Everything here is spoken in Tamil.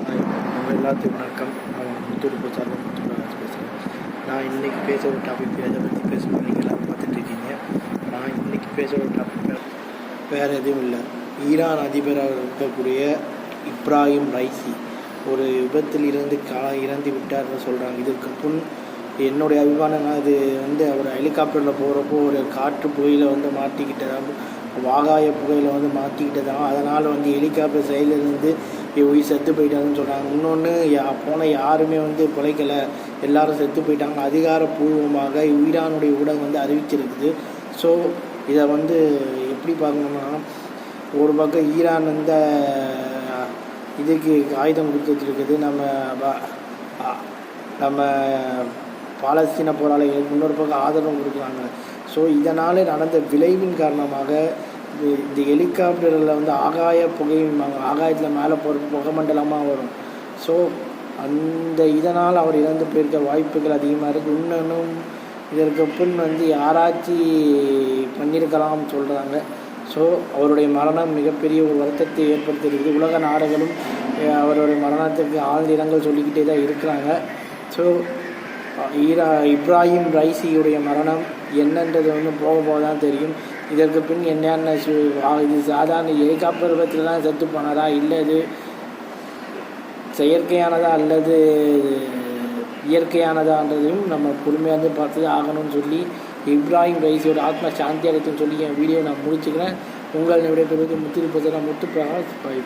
நம்ம எல்லாத்துக்கும் வணக்கம். நான் முத்தூர் சார்ந்த முத்துராஜ் பேசுகிறேன் நான் இன்றைக்கி பேச ஒரு டாபிக் எதை பற்றி பேசணும் நீங்கள் எல்லாம் பார்த்துட்ருக்கீங்க. நான் இன்றைக்கி பேச ஒரு டாபிக் வேறு எதுவும் இல்லை. ஈரான் அதிபராக இருக்கக்கூடிய இப்ராஹிம் ரைசி ஒரு விபத்தில் இருந்து கா இறந்து விட்டார்னு சொல்கிறாங்க இதற்கு முன் என்னுடைய அபிமானம்னா அது வந்து அவர் ஹெலிகாப்டரில் போகிறப்போ ஒரு காற்று புகையில் வந்து மாட்டிக்கிட்டதாக வாகாய புகையில் வந்து மாட்டிக்கிட்டதாகவும் அதனால் வந்து ஹெலிகாப்டர் செயலிருந்து உயிர் செத்து போயிட்டாங்கன்னு சொல்கிறாங்க இன்னொன்று யா போன யாருமே வந்து பிழைக்கலை. எல்லாரும் செத்து போயிட்டாங்க. அதிகாரப்பூர்வமாக ஈரானுடைய ஊடகம் வந்து அறிவிச்சிருக்குது. ஸோ இதை வந்து எப்படி பார்க்கணும்னா ஒரு பக்கம் ஈரான் இந்த இதுக்கு ஆயுதம் கொடுத்துட்ருக்குது. நம்ம நம்ம பாலஸ்தீன போராளிகளுக்கு இன்னொரு பக்கம் ஆதரவு கொடுக்குறாங்க. ஸோ இதனால் நடந்த விளைவின் காரணமாக இந்த ஹெலிகாப்டரில் வந்து ஆகாய புகையும் ஆகாயத்தில் மேலே போகிற புகைமண்டலமாக வரும். ஸோ அந்த இதனால் அவர் இறந்து போயிருக்க வாய்ப்புகள் அதிகமாக இருக்குது இன்னும் இதற்கு பின் வந்து யாராச்சி பண்ணியிருக்கலாம் சொல்கிறாங்க ஸோ அவருடைய மரணம் மிகப்பெரிய ஒரு வருத்தத்தை ஏற்படுத்தியிருக்குது. உலக நாடுகளும் அவருடைய மரணத்துக்கு ஆழ்ந்த இரங்கல் சொல்லிக்கிட்டே தான் இருக்கிறாங்க. ஸோ ஈரா இப்ராஹிம் ரைசியுடைய மரணம் என்னன்றது வந்து போக போக தான் தெரியும். இதற்கு பின் என்னென்ன இது சாதாரண ஹெலிகாப்டர் விபத்தில் தான் செத்து போனதா இல்லை இது செயற்கையானதா அல்லது இயற்கையானதான்றதையும் நம்ம பொறுமையாக வந்து பார்த்து ஆகணும்னு சொல்லி இப்ராஹிம் ரைஸோட ஆத்மா சாந்தி அடைத்துன்னு சொல்லி என் வீடியோ நான் முடிச்சுக்கிறேன். உங்கள் விடைபெறுவது முத்திருப்பதில் முத்து பிரகாஷ் பாய்.